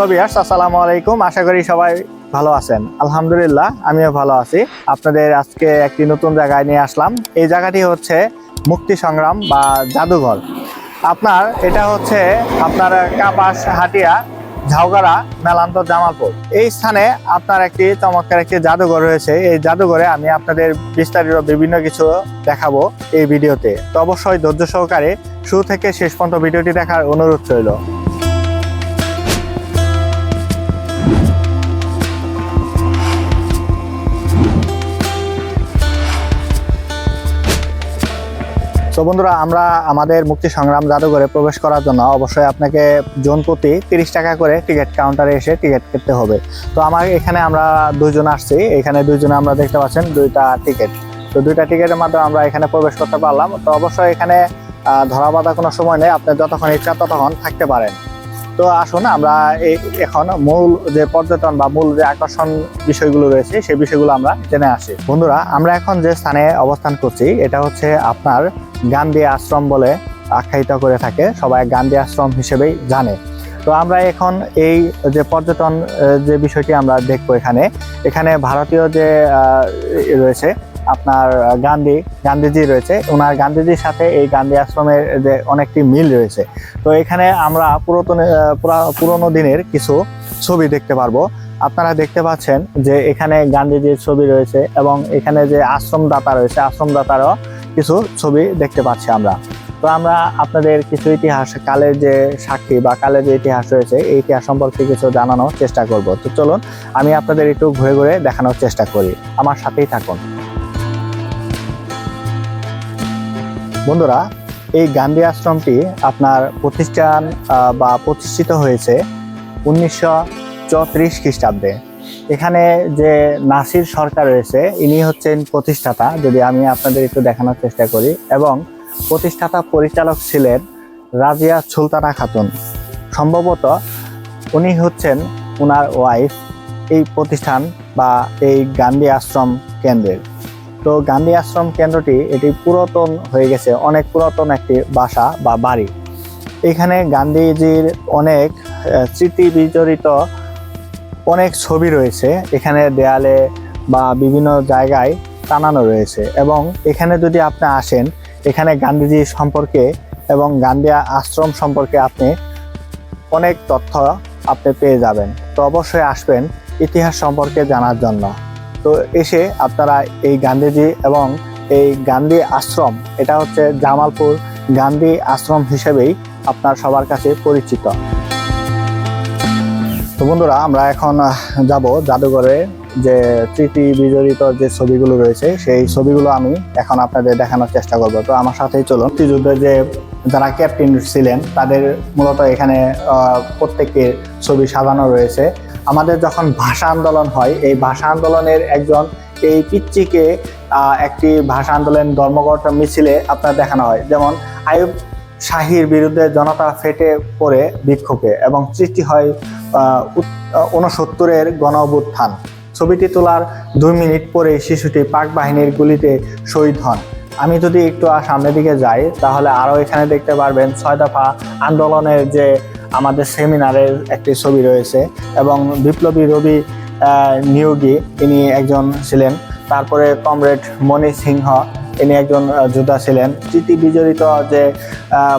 Hello বিয়ার্স আসসালামু আলাইকুম। আশা করি সবাই ভালো আছেন। আলহামদুলিল্লাহ, আমিও ভালো আছি। আপনাদের আজকে একটি নতুন জায়গায় নিয়ে আসলাম। এই জায়গাটি হচ্ছে মুক্তি সংগ্রাম বা জাদুঘর। আপনার, এটা হচ্ছে আপনার কাপাস হাটিয়া ঝাউগাড়া মেলান্তর জামালপুর। এই স্থানে আপনার একটি চমৎকার একটি জাদুঘর রয়েছে। এই জাদুঘরে আমি আপনাদের বিস্তারিত বিভিন্ন কিছু দেখাবো এই ভিডিওতে। তো অবশ্যই ধৈর্য সহকারে শুরু থেকে শেষ পর্যন্ত ভিডিওটি দেখার অনুরোধ রইল। তো বন্ধুরা, আমরা আমাদের মুক্তি সংগ্রাম জাদুঘরে প্রবেশ করার জন্য অবশ্যই আপনাকে জন প্রতি তিরিশ টাকা করে টিকিট কাউন্টারে এসে টিকিট কেটে হবে। তো আমার এখানে আমরা দুজন আসছি। এখানে দুইজনে আমরা দেখতে পাচ্ছেন দুইটা টিকিট। তো দুইটা টিকিটের মাধ্যমে আমরা এখানে প্রবেশ করতে পারলাম। তো অবশ্যই এখানে ধরা বাঁধা কোনো সময় নেই। আপনি যতক্ষণ ইচ্ছা ততক্ষণ থাকতে পারেন। তো আসুন আমরা এখন মূল যে পর্যটন বা মূল যে আকর্ষণ বিষয়গুলো রয়েছে, সেই বিষয়গুলো আমরা জেনে আসি। বন্ধুরা, আমরা এখন যে স্থানে অবস্থান করছি, এটা হচ্ছে আপনার গান্ধী আশ্রম বলে আখ্যায়িত করে থাকে। সবাই গান্ধী আশ্রম হিসেবেই জানে। তো আমরা এখন এই যে পর্যটন যে বিষয়টি আমরা দেখব এখানে এখানে ভারতীয় যে রয়েছে আপনার গান্ধী, গান্ধীজি রয়েছে। ওনার গান্ধীজির সাথে এই গান্ধী আশ্রমের যে অনেকটি মিল রয়েছে। তো এখানে আমরা পুরাতন পুরোনো দিনের কিছু ছবি দেখতে পারব। আপনারা দেখতে পাচ্ছেন যে এখানে গান্ধীজির ছবি রয়েছে এবং এখানে যে আশ্রমদাতা রয়েছে, আশ্রমদাতারও কিছু ছবি দেখতে পাচ্ছি আমরা। তো আমরা আপনাদের কিছু ইতিহাস, কালের যে সাক্ষী বা কালের যে ইতিহাস রয়েছে, এই ইতিহাস সম্পর্কে কিছু জানানোর চেষ্টা করব। তো চলুন, আমি আপনাদের একটু ঘুরে ঘুরে দেখানোর চেষ্টা করি। আমার সাথেই থাকুন। বন্ধুরা, এই গান্ধী আশ্রমটি আপনার প্রতিষ্ঠান বা প্রতিষ্ঠিত হয়েছে উনিশশো চৌত্রিশ খ্রিস্টাব্দে। এখানে যে নাসির সরকার রয়েছে, ইনি হচ্ছেন প্রতিষ্ঠাতা, যদি আমি আপনাদের একটু দেখানোর চেষ্টা করি, এবং প্রতিষ্ঠাতা পরিচালক ছিলেন রাজিয়া সুলতানা খাতুন। সম্ভবত উনি হচ্ছেন ওনার ওয়াইফ এই প্রতিষ্ঠান বা এই গান্ধী আশ্রম কেন্দ্রের। তো গান্ধী আশ্রম কেন্দ্রটি এটি পুরাতন হয়ে গেছে, অনেক পুরাতন একটি বাসা বা বাড়ি। এখানে গান্ধীজির অনেক স্মৃতি বিজড়িত অনেক ছবি রয়েছে। এখানে দেয়ালে বা বিভিন্ন জায়গায় টানানো রয়েছে এবং এখানে যদি আপনি আসেন, এখানে গান্ধীজি সম্পর্কে এবং গান্ধী আশ্রম সম্পর্কে আপনি অনেক তথ্য আপনি পেয়ে যাবেন। তো অবশ্যই আসবেন ইতিহাস সম্পর্কে জানার জন্য। তো এসে আপনারা এই গান্ধীজি এবং এই গান্ধী আশ্রম, এটা হচ্ছে জামালপুর গান্ধী আশ্রম হিসেবেই আপনার সবার কাছে পরিচিত। তো বন্ধুরা, আমরা এখন যাব জাদুঘরে যে স্মৃতি বিজড়িত যে ছবিগুলো রয়েছে, সেই ছবিগুলো আমি এখন আপনাদের দেখানোর চেষ্টা করব। তো আমার সাথেই চলুন। মুক্তিযুদ্ধে যে যারা ক্যাপ্টেন ছিলেন, তাদের মূলত এখানে প্রত্যেকের ছবি সাজানো রয়েছে। আমাদের যখন ভাষা আন্দোলন হয়, এই ভাষা আন্দোলনের একজন এই পিচ্চিকে একটি ভাষা আন্দোলন ধর্মঘট মিছিলে আপনার দেখানো হয়। যেমন আয়ুব শাহির বিরুদ্ধে জনতা ফেটে পড়ে বিক্ষোভে এবং সৃষ্টি হয় ঊনসত্তরের গণ অভ্যুত্থান ছবিটি তোলার দুই মিনিট পরে শিশুটি পাক বাহিনীর গুলিতে শহীদ হন। আমি যদি একটু সামনের দিকে যাই, তাহলে আরও এখানে দেখতে পারবেন ছয় দফা আন্দোলনের যে আমাদের সেমিনারের একটি ছবি রয়েছে এবং বিপ্লবী রবি নিয়োগী তিনি একজন ছিলেন। তারপরে কমরেড মণি সিংহ ইনি একজন যোদ্ধা ছিলেন। স্মৃতি বিজড়িত যে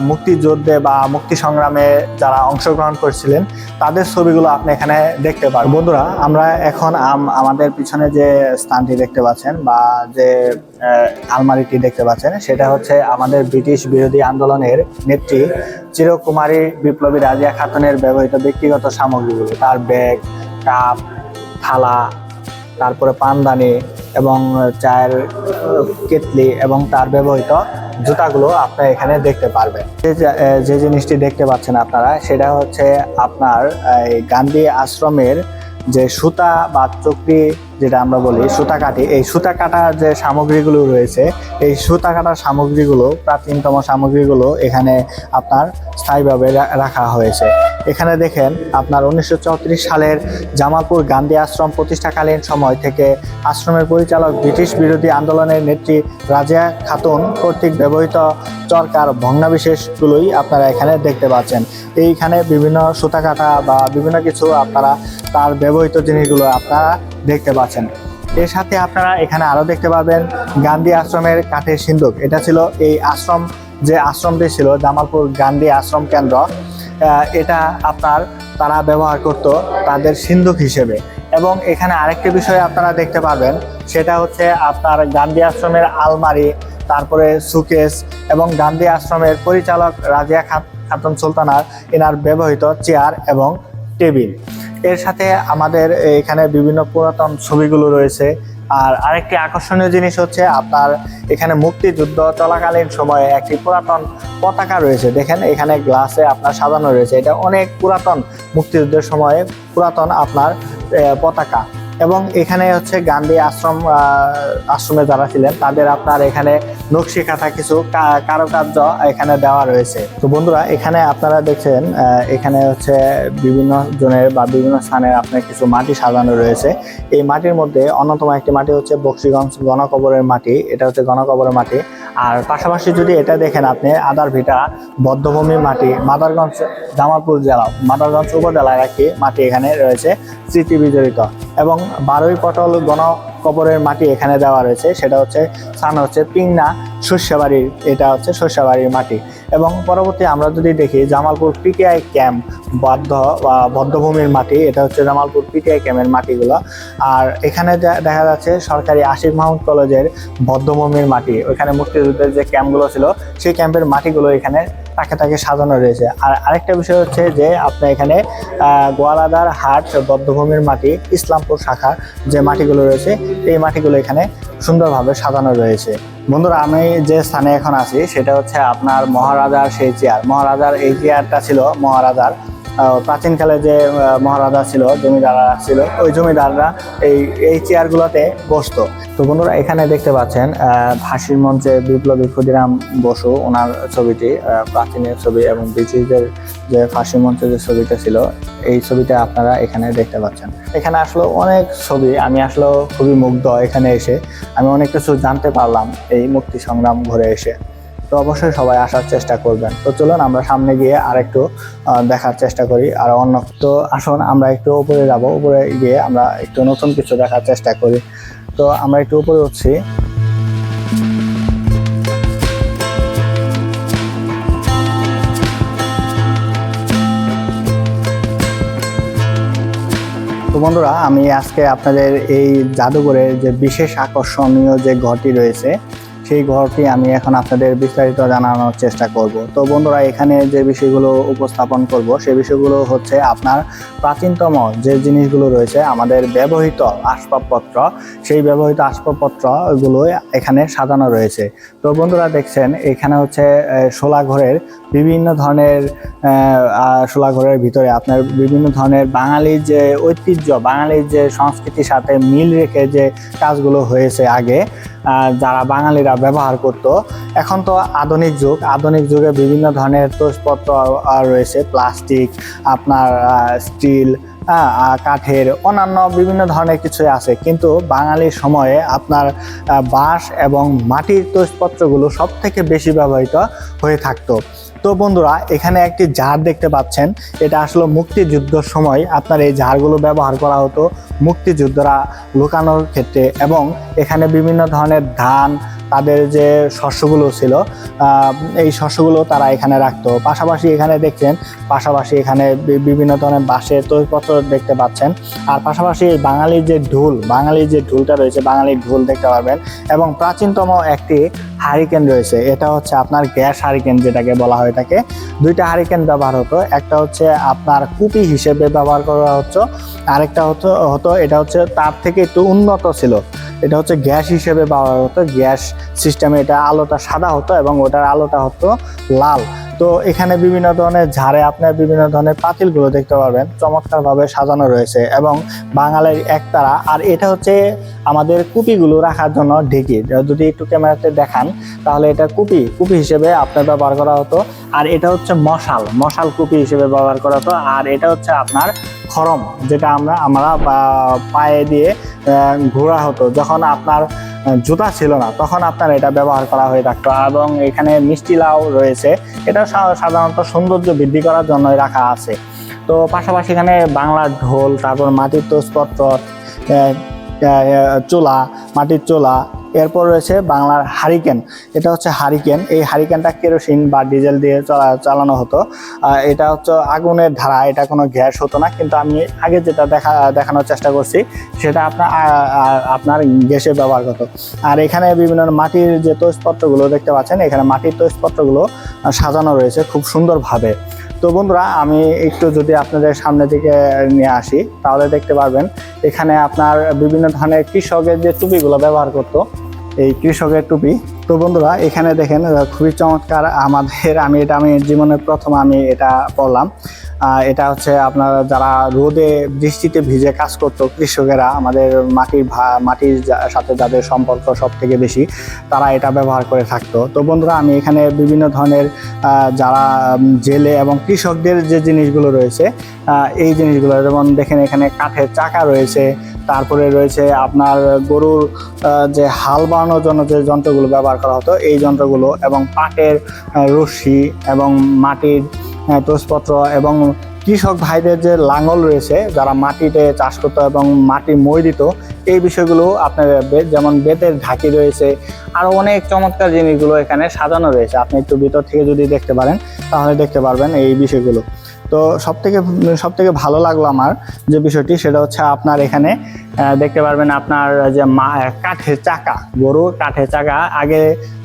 মুক্তিযুদ্ধে বা মুক্তি সংগ্রামে যারা অংশগ্রহণ করেছিলেন, তাদের ছবিগুলো আপনি এখানে দেখতে পারেন বন্ধুরা, আমরা এখন আম- আমাদের পিছনে যে স্থানটি দেখতে পাচ্ছেন বা যে আলমারিটি দেখতে পাচ্ছেন, সেটা হচ্ছে আমাদের ব্রিটিশ বিরোধী আন্দোলনের নেত্রী চিরকুমারী বিপ্লবী রাজিয়া খাতুনের ব্যবহৃত ব্যক্তিগত সামগ্রীগুলো। তার ব্যাগ, কাপ, থালা, তারপরে পানদানি এবং চায়ের কেটলি এবং তার ব্যবহৃত জুতাগুলো আপনি এখানে দেখতে পারবেন। যে যে- জিনিসটি দেখতে পাচ্ছেন আপনারা, সেটা হচ্ছে আপনার গান্ধী আশ্রমের যে সুতা বা চক্রি যেটা আমরা বলি সুতা কাটি এই সুতা কাটার যে সামগ্রীগুলো রয়েছে, এই সুতা কাটার সামগ্রীগুলো, প্রাচীনতম সামগ্রীগুলো এখানে আপনার স্থায়ীভাবে রাখা হয়েছে। এখানে দেখেন আপনার উনিশশো চৌত্রিশ সালের জামালপুর গান্ধী আশ্রম প্রতিষ্ঠাকালীন সময় থেকে আশ্রমের পরিচালক ব্রিটিশ বিরোধী আন্দোলনের নেত্রী রাজিয়া খাতুন কর্তৃক ব্যবহৃত চরকার ভগ্নাবিশেষগুলোই আপনারা এখানে দেখতে পাচ্ছেন। এইখানে বিভিন্ন সুতা কাটা বা বিভিন্ন কিছু আপনারা তার ব্যবহৃত জিনিসগুলো আপনারা দেখতে পাচ্ছেন। এর সাথে আপনারা এখানে আরও দেখতে পাবেন গান্ধী আশ্রমের কাঠের সিন্ধুক এটা ছিল এই আশ্রম, যে আশ্রমটি ছিল জামালপুর গান্ধী আশ্রম কেন্দ্র এটা আপনার তারা ব্যবহার করত তাদের সিন্ধুক হিসেবে। এবং এখানে আরেকটি বিষয় আপনারা দেখতে পাবেন, সেটা হচ্ছে আপনার গান্ধী আশ্রমের আলমারি, তারপরে সুকেস এবং গান্ধী আশ্রমের পরিচালক রাজিয়া খাত- খাতুন সুলতানার এনার ব্যবহৃত চেয়ার এবং টেবিল। এর সাথে আমাদের এখানে বিভিন্ন পুরাতন ছবিগুলো রয়েছে। আর আরেকটি আকর্ষণীয় জিনিস হচ্ছে আপনার এখানে মুক্তিযুদ্ধ চলাকালীন সময়ে একটি পুরাতন পতাকা রয়েছে। দেখেন, এখানে গ্লাসে আপনার সাজানো রয়েছে। এটা অনেক পুরাতন মুক্তিযুদ্ধের সময়ে পুরাতন আপনার পতাকা। এবং এখানে হচ্ছে গান্ধী আশ্রম আশ্রমে যারা ছিলেন, তাদের আপনার এখানে নকশি কাঁথা কিছু কারুকার্য এখানে দেওয়া রয়েছে। তো বন্ধুরা, এখানে আপনারা দেখছেন এখানে হচ্ছে বিভিন্ন জনের বা বিভিন্ন স্থানের আপনার কিছু মাটি সাজানো রয়েছে। এই মাটির মধ্যে অন্যতম একটি মাটি হচ্ছে বক্সিগঞ্জ গণকবরের মাটি। এটা হচ্ছে গণকবরের মাটি। আর পাশাপাশি যদি এটা দেখেন আপনি, আদার ভিটা বদ্ধভূমি মাটি, মাদারগঞ্জ, জামালপুর জেলা, মাদারগঞ্জ উপজেলার একটি মাটি এখানে রয়েছে, স্মৃতি বিজড়িত। এবং বারোই পটল গণ কবরের মাটি এখানে দেওয়া রয়েছে, সেটা হচ্ছে, স্থান হচ্ছে পিংনা শস্যবাড়ির, এটা হচ্ছে শস্যবাড়ির মাটি। এবং পরবর্তী আমরা যদি দেখি জামালপুর পিটিআই ক্যাম্প বাধ্য বা বদ্ধভূমির মাটি, এটা হচ্ছে জামালপুর পিটিআই ক্যাম্পের মাটিগুলো। আর এখানে দেখা যাচ্ছে সরকারি আশিক মাহমুদ কলেজের বদ্ধভূমির মাটি, ওইখানে মুক্তিযুদ্ধের যে ক্যাম্পগুলো ছিল, সেই ক্যাম্পের মাটিগুলো এখানে তাকে তাকে সাজানো রয়েছে। আর আরেকটা বিষয় হচ্ছে যে আপনি এখানে গোয়ালাদার হাট বদ্ধভূমির মাটি, ইসলামপুর শাখার যে মাটিগুলো রয়েছে, এই মাটিগুলো এখানে সুন্দরভাবে সাজানো রয়েছে। বন্ধুরা, আমি যে স্থানে এখন আছি, সেটা হচ্ছে আপনার মহারাজার সেই চেয়ার মহারাজার এই চেয়ারটা ছিল মহারাজার প্রাচীনকালে যে মহারাজা ছিল, জমিদাররা ছিল, ওই জমিদাররা এই এই চেয়ারগুলোতে বসতো। তো বন্ধুরা, এখানে দেখতে পাচ্ছেন ফাঁসির মঞ্চে বিপ্লবী ক্ষুদিরাম বসু, ওনার ছবিটি প্রাচীনের ছবি এবং ব্রিটিশদের যে ফাঁসি মঞ্চে যে ছবিটা ছিল, এই ছবিটা আপনারা এখানে দেখতে পাচ্ছেন। এখানে আসলে অনেক ছবি, আমি আসলে খুবই মুগ্ধ এখানে এসে। আমি অনেক কিছু জানতে পারলাম এই মুক্তি সংগ্রাম ঘুরে এসে। তো অবশ্যই সবাই আসার চেষ্টা করবেন। তো চলুন আমরা সামনে গিয়ে আর একটু দেখার চেষ্টা করি। আর অন্য, তো আসুন, আমরা একটু উপরে যাব। উপরে গিয়ে আমরা একটু নতুন কিছু দেখার চেষ্টা করি। তো আমরা একটু উপরে উঠছি। তো বন্ধুরা, আমি আজকে আপনাদের এই জাদুঘরের যে বিশেষ আকর্ষণীয় যে ঘরটি রয়েছে সেই ঘরটি আমি এখন আপনাদের বিস্তারিত জানানোর চেষ্টা করব। তো বন্ধুরা, এখানে যে বিষয়গুলো উপস্থাপন করব সেই বিষয়গুলো হচ্ছে আপনার প্রাচীনতম যে জিনিসগুলো রয়েছে, আমাদের ব্যবহৃত আসবাবপত্র। সেই ব্যবহৃত আসবাবপত্রগুলো এখানে সাজানো রয়েছে। তো বন্ধুরা, দেখছেন, এখানে হচ্ছে শোলা ঘরের বিভিন্ন ধরনের শোলা ঘরের ভিতরে আপনার বিভিন্ন ধরনের বাঙালির যে ঐতিহ্য, বাঙালির যে সংস্কৃতির সাথে মিল রেখে যে কাজগুলো হয়েছে আগে যারা বাঙালিরা ব্যবহার করত। এখন তো আধুনিক যুগ। আধুনিক যুগে বিভিন্ন ধরনের তোষপত্র রয়েছে। প্লাস্টিক, আপনার স্টিল কাঠের অন্যান্য বিভিন্ন ধরনের কিছুই আছে। কিন্তু বাঙালির সময়ে আপনার বাঁশ এবং মাটির তোষপত্রগুলো সব থেকে বেশি ব্যবহৃত হয়ে থাকতো। তো বন্ধুরা, এখানে একটি জার দেখতে পাচ্ছেন। এটা আসলে মুক্তিযুদ্ধর সময় আপনার এই জারগুলো ব্যবহার করা হতো মুক্তিযোদ্ধারা লুকানোর ক্ষেত্রে এবং এখানে বিভিন্ন ধরনের ধান, তাদের যে শস্যগুলো ছিল এই শস্যগুলো তারা এখানে রাখতো। পাশাপাশি এখানে দেখছেন, পাশাপাশি এখানে বিভিন্ন ধরনের বাঁশের তৈরিপত্র দেখতে পাচ্ছেন। আর পাশাপাশি বাঙালির যে ঢোল, বাঙালির যে ঢোলটা রয়েছে, বাঙালির ঢোল দেখতে পারবেন। এবং প্রাচীনতম একটি হারিকেন রয়েছে। এটা হচ্ছে আপনার গ্যাস হারিকেন যেটাকে বলা হয়ে থাকে দুইটা হারিকেন ব্যবহার হতো। একটা হচ্ছে আপনার কুপি হিসেবে ব্যবহার করা হতো। আরেকটা হতো হতো, এটা হচ্ছে তার থেকে একটু উন্নত ছিল। এটা হচ্ছে গ্যাস হিসেবে ব্যবহার হতো। গ্যাস সিস্টেমে এটা আলোটা সাদা হতো এবং ওটার আলোটা হতো লাল। তো এখানে বিভিন্ন ধরনের ঝাড়ে আপনার বিভিন্ন ধরনের পাতিলগুলো দেখতে পারবেন। চমৎকারভাবে সাজানো রয়েছে এবং বাঙালির একতারা আর এটা হচ্ছে আমাদের কুপিগুলো রাখার জন্য ঢেকি। যদি একটু ক্যামেরাতে দেখান, তাহলে এটা কুপি কুপি হিসেবে আপনার ব্যবহার করা হতো। আর এটা হচ্ছে মশাল মশাল কুপি হিসেবে ব্যবহার করা হতো। আর এটা হচ্ছে আপনার খরম, যেটা আমরা আমরা পায়ে দিয়ে ঘোরা হতো। যখন আপনার জুতা ছিল না। তখন আপনার এটা ব্যবহার করা হয়ে থাকতো। এবং এখানে মিষ্টি লাউ রয়েছে। এটা সাধারণত সৌন্দর্য বৃদ্ধি করার জন্য রাখা আছে। তো পাশাপাশি এখানে বাংলার ঢোল, তারপর মাটির তোষপত্র চোলা, মাটির চোলা এরপর রয়েছে বাংলার হারিকেন। এটা হচ্ছে হারিকেন। এই হারিকেনটা কেরোসিন বা ডিজেল দিয়ে চলা চালানো হতো। এটা হচ্ছে আগুনের ধারা। এটা কোনো গ্যাস হতো না। কিন্তু আমি আগে যেটা দেখা দেখানোর চেষ্টা করছি, সেটা আপনার আপনার গ্যাসে ব্যবহার করতো। আর এখানে বিভিন্ন মাটির যে তৈজপত্রগুলো দেখতে পাচ্ছেন, এখানে মাটির তৈজপত্রগুলো সাজানো রয়েছে খুব সুন্দরভাবে। তো বন্ধুরা, আমি একটু যদি আপনাদের সামনে থেকে নিয়ে আসি, তাহলে দেখতে পারবেন, এখানে আপনার বিভিন্ন ধরনের কৃষকের যে টুপিগুলো ব্যবহার করতো, এই কৃষকের টুপি তো বন্ধুরা, এখানে দেখেন খুবই চমৎকার আমাদের, আমি এটা, আমি জীবনের প্রথম আমি এটা পড়লাম। এটা হচ্ছে আপনার যারা রোদে বৃষ্টিতে ভিজে কাজ করতো, কৃষকেরা, আমাদের মাটির মাটির সাথে যাদের সম্পর্ক সব থেকে বেশি, তারা এটা ব্যবহার করে থাকতো। তো বন্ধুরা, আমি এখানে বিভিন্ন ধরনের যারা জেলে এবং কৃষকদের যে জিনিসগুলো রয়েছে এই জিনিসগুলো, যেমন দেখেন এখানে কাঠের চাকা রয়েছে, তারপরে রয়েছে আপনার গরুর যে হাল বানানোর জন্য যে যন্ত্রগুলো ব্যবহার করা হতো। এই যন্ত্রগুলো এবং পাটের রশ্মি এবং মাটির তোষপত্র এবং কৃষক ভাইদের যে লাঙল রয়েছে, যারা মাটিতে চাষ করতো এবং মাটি মই দিত, এই বিষয়গুলো আপনার যেমন বেতের ঢাকি রয়েছে আরও অনেক চমৎকার জিনিসগুলো এখানে সাজানো রয়েছে। আপনি একটু ভিতর থেকে যদি দেখতে পারেন, তাহলে দেখতে পারবেন এই বিষয়গুলো। তো সব থেকে সব থেকে ভালো লাগল আমার যে বিষয়টি সেটা হচ্ছে আপনার এখানে দেখতে পারবেন আপনার যে কাঠের চাকা, গরুর কাঠের চাকা। আগে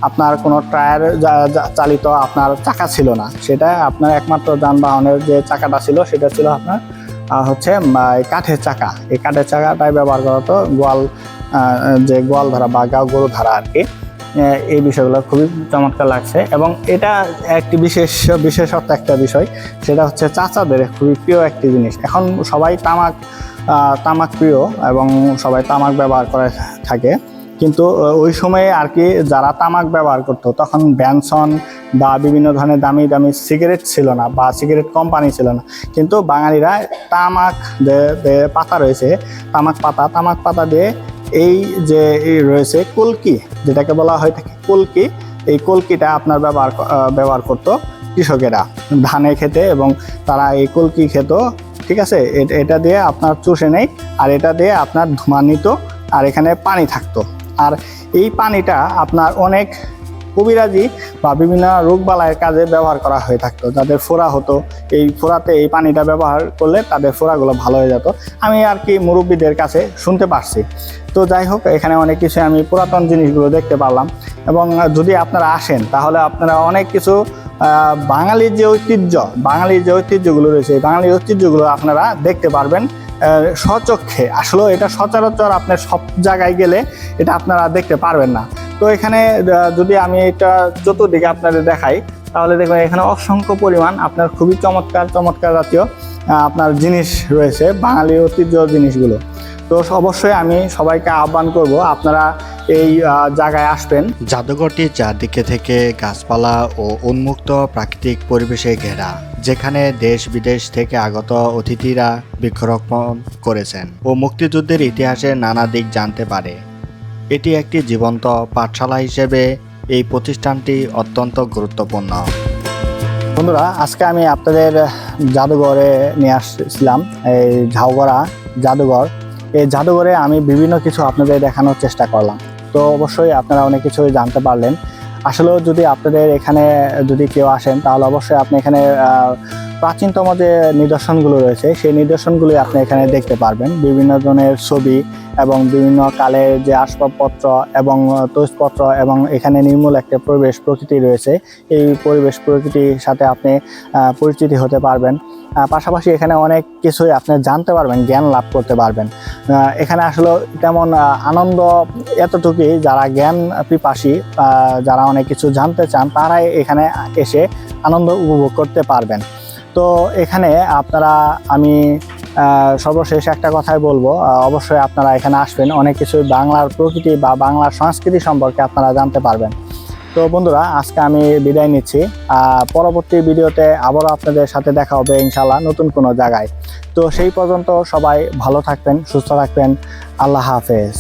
আপনার কোনো টায়ার চালিত আপনার চাকা ছিল না। সেটা আপনার একমাত্র যানবাহনের যে চাকাটা ছিল, সেটা ছিল আপনার হচ্ছে কাঠের চাকা। এই কাঠের চাকাটাই ব্যবহার করা হতো গোয়াল যে গোয়াল ধারা বা গরু ধারা আর কি। এই বিষয়গুলো খুবই চমৎকার লাগছে। এবং এটা একটি বিশেষ, বিশেষত্ব একটা বিষয়, সেটা হচ্ছে চাচাদের খুবই প্রিয় একটি জিনিস। এখন সবাই তামাক তামাক প্রিয় এবং সবাই তামাক ব্যবহার করে থাকে। কিন্তু ওই সময়ে আর কি যারা তামাক ব্যবহার করতো, তখন ব্যানসন বা বিভিন্ন ধরনের দামি দামি সিগারেট ছিল না বা সিগারেট কোম্পানি ছিল না। কিন্তু বাঙালিরা তামাক পাতা রয়েছে, তামাক পাতা তামাক পাতা দিয়ে এই যে রয়েছে কলকি, যেটাকে বলা হয় থাকে কলকি, এই কলকিটা আপনার ব্যবহার ব্যবহার করতো কৃষকেরা ধানে খেতে এবং তারা এই কলকি খেত, ঠিক আছে? এটা দিয়ে আপনার চুষে নেই আর এটা দিয়ে আপনার ধুমা নিত আর এখানে পানি থাকতো। আর এই পানিটা আপনার অনেক কবিরাজি বা বিভিন্ন রোগবালাইয়ের কাজে ব্যবহার করা হয়ে থাকতো, যাদের ফোড়া হতো। এই ফোড়াতে এই পানিটা ব্যবহার করলে তাদের ফোড়াগুলো ভালো হয়ে যেত। আমি আর কি মুরব্বীদের কাছে শুনতে পারছি। তো যাই হোক, এখানে অনেক কিছু আমি পুরাতন জিনিসগুলো দেখতে পারলাম। এবং যদি আপনারা আসেন, তাহলে আপনারা অনেক কিছু বাঙালির যে ঐতিহ্য বাঙালির যে ঐতিহ্যগুলো রয়েছে, এই বাঙালির ঐতিহ্যগুলো আপনারা দেখতে পারবেন স্বচক্ষে। আসলে এটা সচরাচর আপনার সব জায়গায় গেলে এটা আপনারা দেখতে পারবেন না। তো এখানে যদি আমি এটা চতুর্দিকে আপনাদের দেখাই, তাহলে দেখবেন এখানে অসংখ্য পরিমাণ আপনার খুবই চমৎকার চমৎকার জাতীয় আপনার জিনিস রয়েছে, বাঙালি ঐতিহ্য জিনিসগুলো। তো অবশ্যই আমি সবাইকে আহ্বান করব, আপনারা এই জায়গায় আসবেন। জাদুঘরটি চারদিকে থেকে গাছপালা ও উন্মুক্ত প্রাকৃতিক পরিবেশে ঘেরা, যেখানে দেশ বিদেশ থেকে আগত অতিথিরা বৃক্ষরোপণ করেছেন ও মুক্তিযুদ্ধের ইতিহাসে নানা দিক জানতে পারে। এটি একটি জীবন্ত পাঠশালা হিসেবে এই প্রতিষ্ঠানটি অত্যন্ত গুরুত্বপূর্ণ। বন্ধুরা, আজকে আমি আপনাদের জাদুঘরে নিয়ে আসছিলাম, এই ঝাউগড়া জাদুঘর। এই জাদুঘরে আমি বিভিন্ন কিছু আপনাদের দেখানোর চেষ্টা করলাম। তো অবশ্যই আপনারা অনেক কিছু জানতে পারলেন। আসলেও যদি আপনাদের এখানে যদি কেউ আসেন, তাহলে অবশ্যই আপনি এখানে প্রাচীনতম যে নিদর্শনগুলো রয়েছে, সেই নিদর্শনগুলি আপনি এখানে দেখতে পারবেন। বিভিন্ন ধরনের ছবি এবং বিভিন্ন কালের যে আসবাবপত্র এবং তৈজপত্র এবং এখানে নির্মূল একটা পরিবেশ প্রকৃতি রয়েছে। এই পরিবেশ প্রকৃতির সাথে আপনি পরিচিতি হতে পারবেন। পাশাপাশি এখানে অনেক কিছুই আপনি জানতে পারবেন, জ্ঞান লাভ করতে পারবেন। এখানে আসলে তেমন আনন্দ এতটুকুই যারা জ্ঞান পিপাসী যারা অনেক কিছু জানতে চান, তারাই এখানে এসে আনন্দ উপভোগ করতে পারবেন। তো এখানে আপনারা, আমি সর্বশেষ একটা কথাই বলব অবশ্যই আপনারা এখানে আসবেন, অনেক কিছু বাংলার প্রকৃতি বা বাংলার সংস্কৃতি সম্পর্কে আপনারা জানতে পারবেন। তো বন্ধুরা, আজকে আমি বিদায় নিচ্ছি। পরবর্তী ভিডিওতে আবারও আপনাদের সাথে দেখা হবে ইনশাল্লাহ নতুন কোনো জায়গায়। তো সেই পর্যন্ত সবাই ভালো থাকবেন, সুস্থ থাকবেন। আল্লাহ হাফেজ।